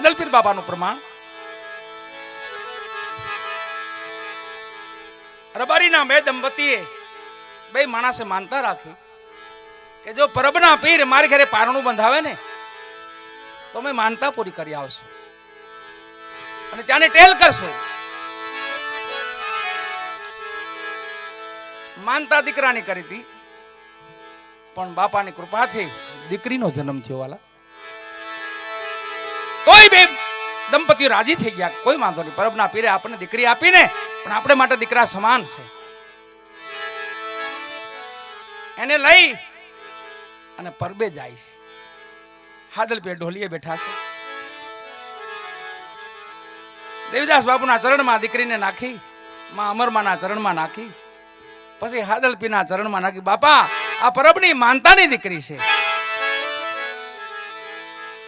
હાદલપીર બાબાનું પ્રમાણ રબારીના બે દંપતીએ બે માણસે માનતા રાખી કે જો પરબના પીર મારી ઘરે પારણું બંધાવે ને તો મેં માનતા પૂરી કરી આવશું અને ત્યાંને ટેલ કરશું માનતા દીકરાની કરી હતી પણ બાપાની કૃપાથી દીકરીનો જન્મ થયો વાલા તોય બે દંપતીઓ રાજી થઈ ગયા. કોઈ વાંધો નહીં. પરબના પીરે આપણને દીકરી આપીને, પણ આપણે માટે દીકરા સમાન છે. એને લઈ અને પરબે જાય છે. હાદલ પે ઢોલીએ બેઠા છે. દેવદાસ બાપુના ચરણમાં દીકરીને નાખી, માં અમરમાના ચરણમાં નાખી, પછી હાદલપીના ચરણમાં નાખી. બાપા, આ પરબની માનતાની દીકરી છે.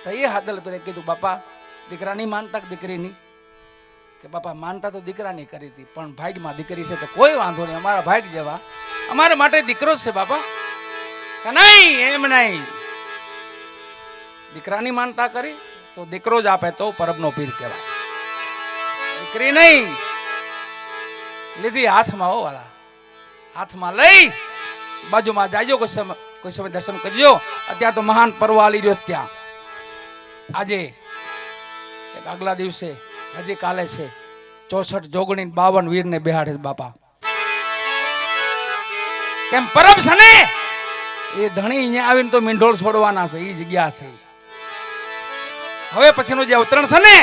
તો એ હાદલપીરે કીધું, બાપા, દીકરાની માનતા દીકરીની કે બાપા, માનતા તો દીકરાની કરી હતી, પણ ભાગમાં દીકરી છે તો કોઈ વાંધો નહીં, અમારા ભાગ જેવા. અમારા માટે દીકરો છે, બાપા. કે નહીં, એમ નહીં. દીકરાની માનતા કરી, તો દીકરો જ આપે તો પરબનો પીર કહેવાય. દીકરી નહીં. લીધી હાથમાં હો હાથમાં લઈ, બાજુમાં જાજો, કોઈ સમય કોઈ સમય દર્શન કરજો. અત્યારે તો મહાન પર્વ આલી રહ્યો ત્યાં. આજે આગલા દિવસે હજી કાલે છે, ચોસઠ જોગણી બાવન વીરને બેહાડે છે બાપા. કેમ પરબ છે ને એ ધણી અહીંયા આવીને તો મીંઢોળ છોડવાના છે એ જગ્યા છે. હવે પછીનું જે અવતરણ છે ને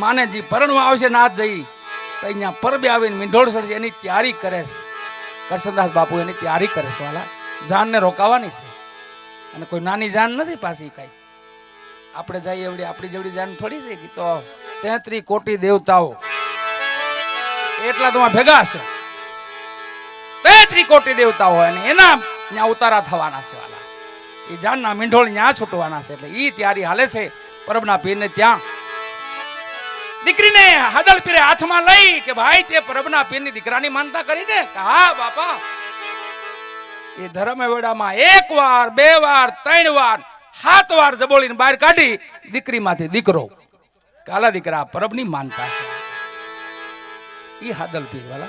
માને જે પરણવા આવશે નાથ જઈ, તો અહીંયા પરબે આવીને મીંઢોળ છોડશે, એની તૈયારી કરે છે. કરશનદાસ બાપુ એની તૈયારી કરે છે, વાલા. જાનને રોકાવાની છે. અને કોઈ નાની જાન નથી પાછી કાંઈ. આપણે જઈએ એવડી આપણી જેવડી જાન થોડી છે કે તો તેત્રી કોટી દેવતાઓ. એટલા તો ભેગા છે. તેત્રી કોટી દેવતાઓ અને એના ત્યાં ઉતારા થવાના છે વાલા. એ જાનના મીંઢોળ ત્યાં છૂટવાના છે એટલે એ તૈયારી હાલે છે. પરબના પીરને ત્યાં. દીકરીને હદળ પીરે હાથમાં લઈ કે ભાઈ તે પરબના પીરની દીકરાની માનતા કરીને કે હા બાપા. એ ધર્મ વેડામાં એક વાર, બે વાર, ત્રણ વાર સાત વાર જબોળીને બહાર કાઢી દીકરીમાંથી દીકરો. કાલા દીકરા પરબની માનતા છે. ઈ હાદલ પીર વાલા.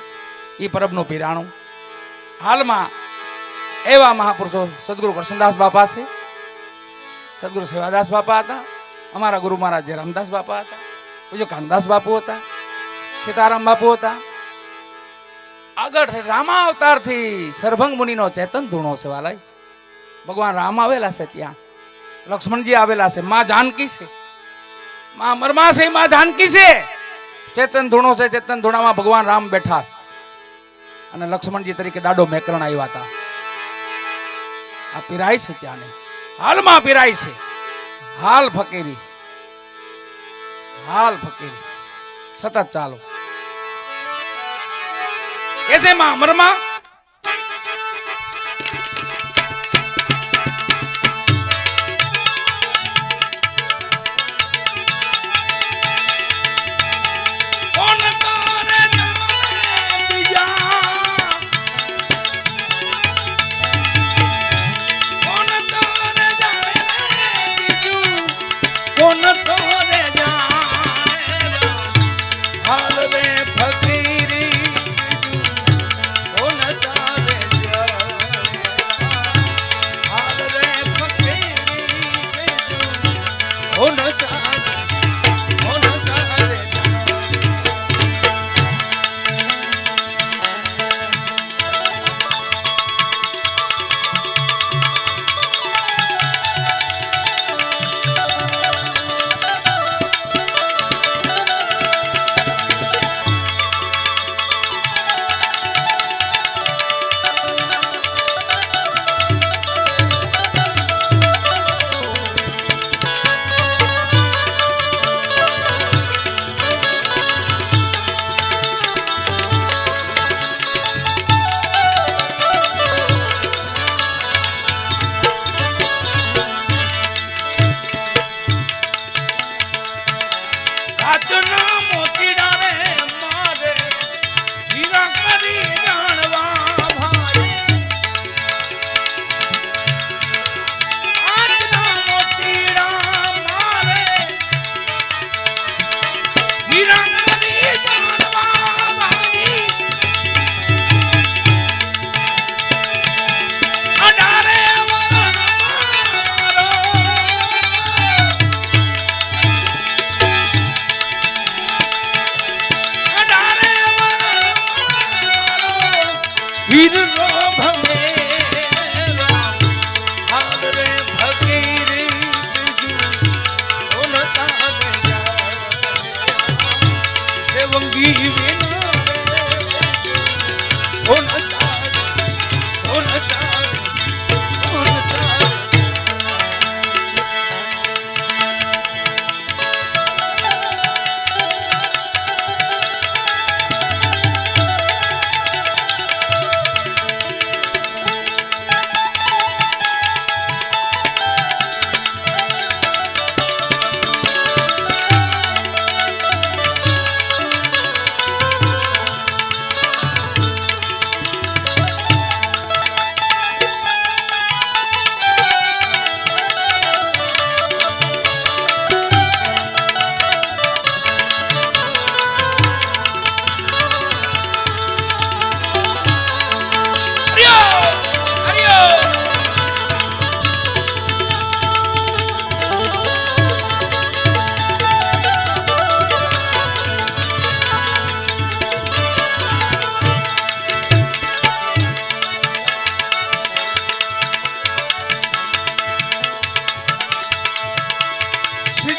ઈ પરબનું પીરાણું. હાલમાં એવા મહાપુરુષો સદગુરુ કૃષ્ણદાસ બાપા છે. સદગુરુ સેવાદાસ બાપા હતા. અમારા ગુરુ મહારાજ રામદાસ બાપા હતા. બીજો કાનદાસ બાપુ હતા. સીતારામ બાપુ હતા. આગળ રામા અવતારથી સરભંગ મુનિનો ચેતન ધૂણો છે વાલાય. ભગવાન રામ આવેલા છે ત્યાં. લક્ષ્મણજી આવેલા છે. માં જાનકી છે. માં મરમા છે, માં જાનકી છે. ચેતન ધૂણો છે, ચેતન ધૂણામાં ભગવાન રામ બેઠા છે. અને લક્ષ્મણજી તરીકે દાડો મેકરણ આવ્યા હતા. આ પીરાય છે ત્યાંને. હાલમાં પીરાય છે. હાલ ફકીરી. હાલ ફકીરી. સતત ચાલો. કેસે માં અમરમાં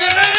Guerrero.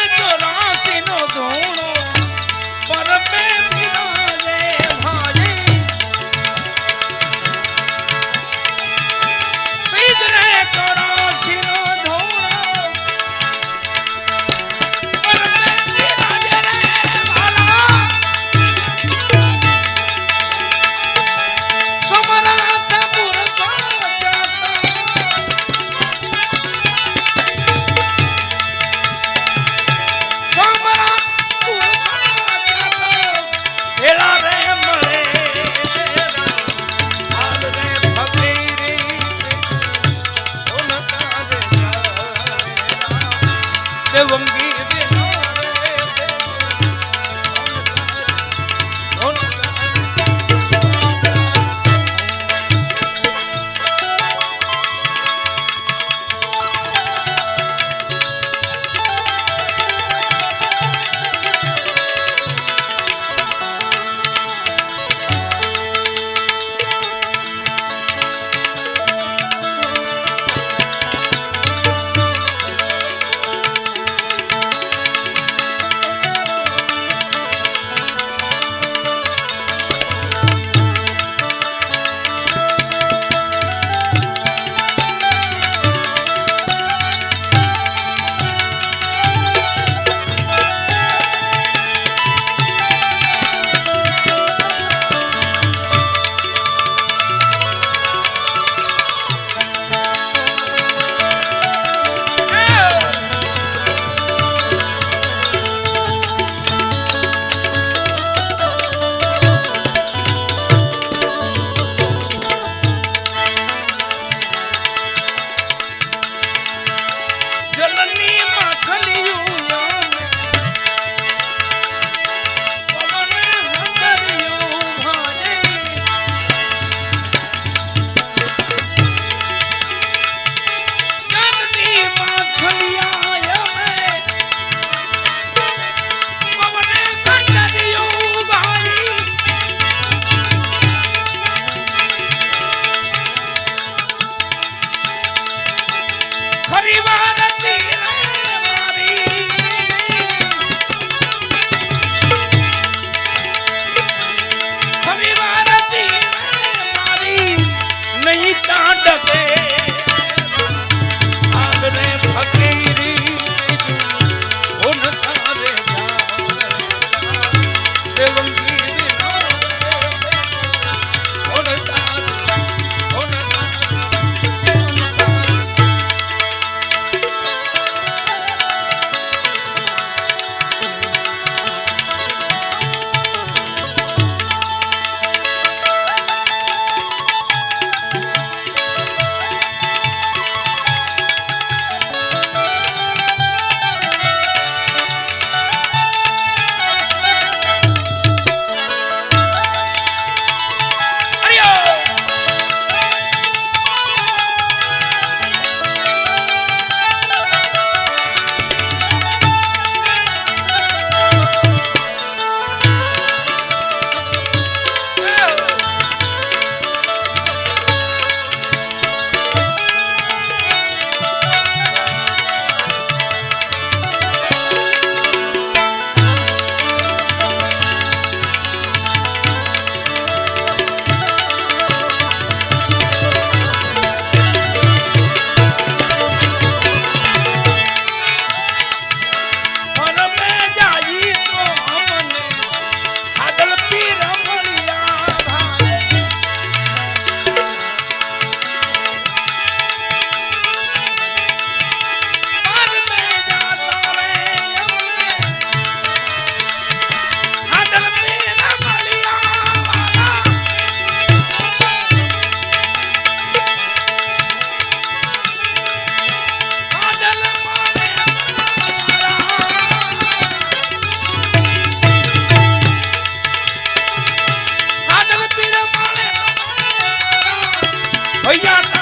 Oh, yeah.